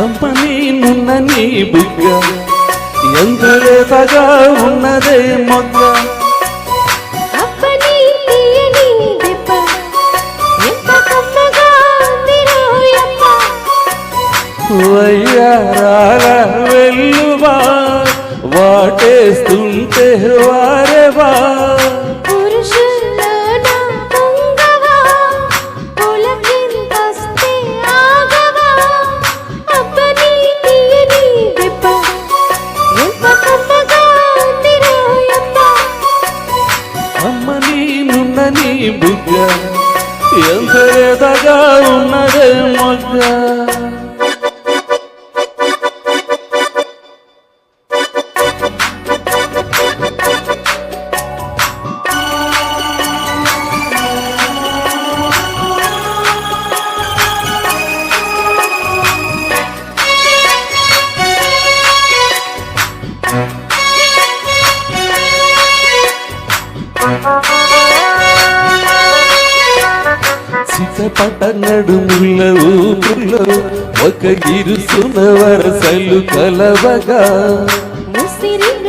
అమ్మని నున్న నీ బుగ్గ. ఎంత లేతగా ఉన్నదే మొగ్గ. వయ్యారాల వెల్లువా వాటేస్తుంటే వారెవా. ఎంత లేతగా ఉన్నది సితపట నడుముల ఊపులో ఒక ఇరుసున వరసలు కలవగా. ముసిరిన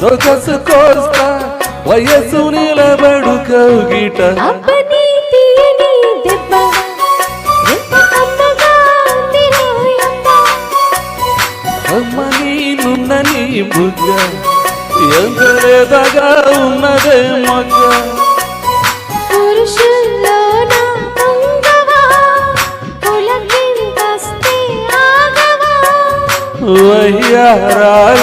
సొగసు కోస్తా వయసు నిలబడు కౌగిట. అబ్బని తీయని దెబ్బ ఎంత కమ్మగా ఉంది రోయమ్మ అమ్మని నున్న నీ బుగ్గ ఎంత లేదగా ఉన్నదే మగ్గ వయ్యారాల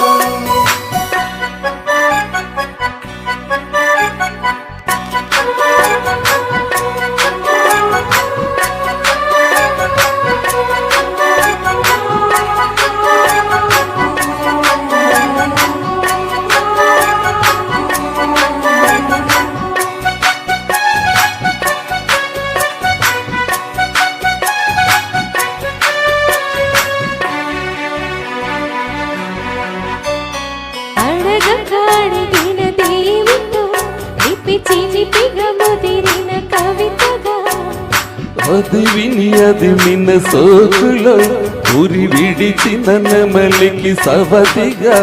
అది విని అది మిన్న సోకులో. ఉరి విడిచిన నెమలికి సవతిగా.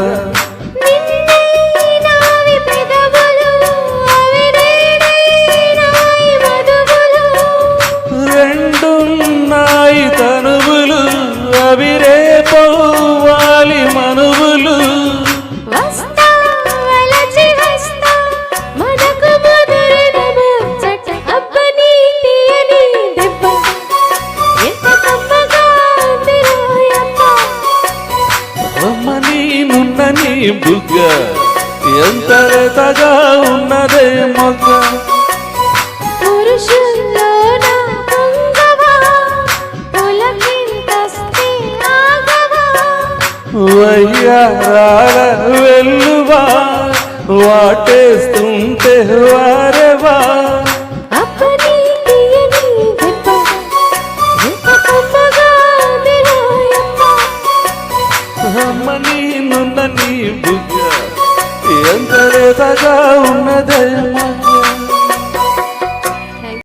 ముగింపుగా ఎంత రెతగా ఉన్నదే మొగ్గ. వయ్యారాడ వెల్లువా వాటేస్తుంటే వారెవా. ఉన్న నీ బుగ్గ. ఎంత లేతగా ఉన్నదయ్యా